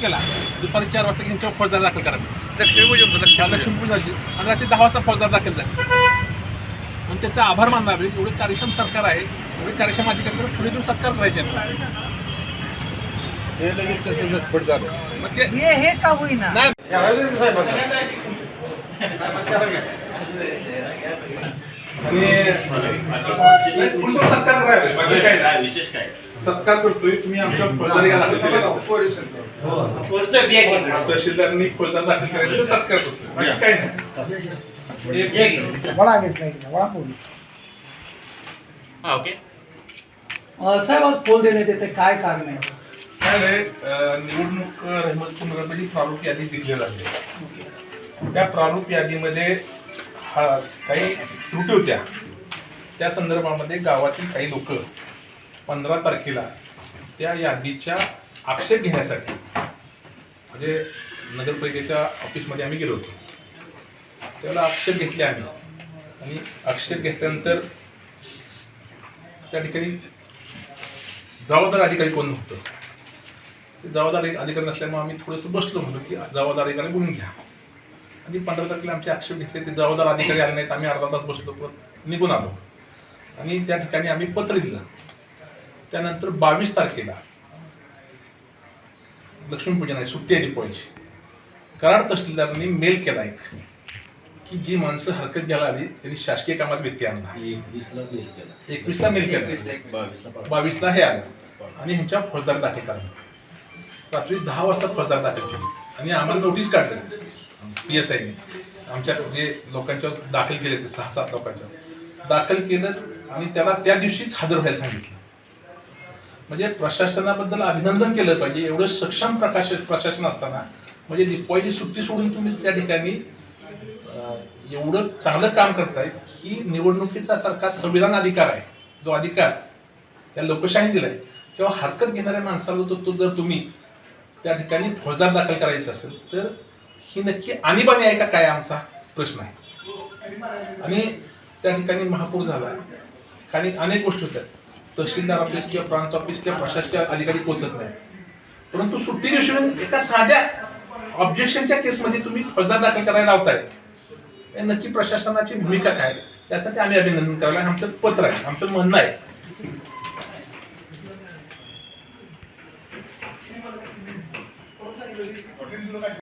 केला दुपारी चार वाजता घेऊन चौक फौजदार दाखल करा लक्ष्मीपूजन झाली आणि रात्री दहा वाजता फौजदार दाखल झाले म्हणून त्याचा आभार आहे एवढे कार्यक्षम सरकार आहे एवढे कार्यक्षम अधिकारी पुढे तुम्ही सत्कार करायचे हे लगेच कसं झटपट झालं. मग ते हे हे का होईना? नाही. आणि सत्कार नाही. विशेष काय करतोय तुम्ही आमच्या दाखल. तहसीलदारांनी दाखल करायचे सत्कार करतोय बाकी काय नाही एक- हा ओके साहेब आज फोन देण्यात येते काय कारण आहे काय अं, निवडणूक रहमतपूर नगरमध्ये प्रारूप यादी दिली जाते त्या प्रारूप यादीमध्ये हा काही त्रुटी होत्या. त्या संदर्भामध्ये गावातील काही लोक पंधरा तारखेला त्या यादीच्या आक्षेप घेण्यासाठी म्हणजे नगरपालिकेच्या ऑफिसमध्ये आम्ही गेलो होतो. त्यावेळेला आक्षेप घेतले आम्ही. आणि आक्षेप घेतल्यानंतर त्या ठिकाणी जबाबदार अधिकारी कोण नव्हतं? ते जबाबदार अधिकारी नसल्यामुळे आम्ही थोडंसं बसलो म्हणलो की जबाबदार अधिकारी बोलून घ्या. आणि पंधरा तारखेला आमचे आक्षेप घेतले ते जबाबदार अधिकारी आले नाहीत आम्ही अर्धा तास बसलो परत निघून आलो. आणि त्या ठिकाणी आम्ही पत्र दिलं त्यानंतर बावीस तारखेला लक्ष्मीपूजन आहे सुट्टी आहे दीपावलीची. कराड तहसीलदारांनी मेल केला एक की जी माणसं हरकत घ्यायला आली त्यांनी शासकीय कामात व्यत्यय आणला. एकवीसला मेल केला. बावीसला हे आलं. आणि ह्यांच्या फौजदार दाखल करा रात्री दहा वाजता फौजदार दाखल केली. आणि आम्हाला नोटीस काढलं. पी एस आयने आमच्या जे लोकांच्या दाखल केले ते सहा सात लोकांच्या. दाखल केलं आणि त्याला त्या दिवशीच हजर व्हायला सांगितलं. म्हणजे प्रशासनाबद्दल अभिनंदन केलं पाहिजे. एवढं सक्षम प्रकाश प्रशासन असताना म्हणजे दिपावलीची सुट्टी सोडून तुम्ही त्या ठिकाणी एवढं चांगलं काम करताय की निवडणुकीचा सारखा संविधान अधिकार आहे. जो अधिकार त्या लोकशाही दिलाय. तेव्हा हरकत घेणाऱ्या माणसाला तो तो जर तुम्ही त्या ठिकाणी फौजदार दाखल करायचं असेल तर ही नक्की आणीबाणी आहे का? काय आमचा प्रश्न आहे. आणि त्या ठिकाणी महापूर झाला. आणि अनेक गोष्टी होत्या. तहसीलदार ऑफिस किंवा प्रांत ऑफिस किंवा प्रशासकीय अधिकारी पोहोचत नाही परंतु सुट्टी दिवशी एका साध्या ऑब्जेक्शनच्या केसमध्ये तुम्ही फौजदार दाखल करायला लावताय. हे नक्की प्रशासनाची भूमिका काय त्यासाठी आम्ही अभिनंदन करायला आमचं पत्र आहे. आमचं म्हणणं आहे. যদি কঠিন দুটো কাজ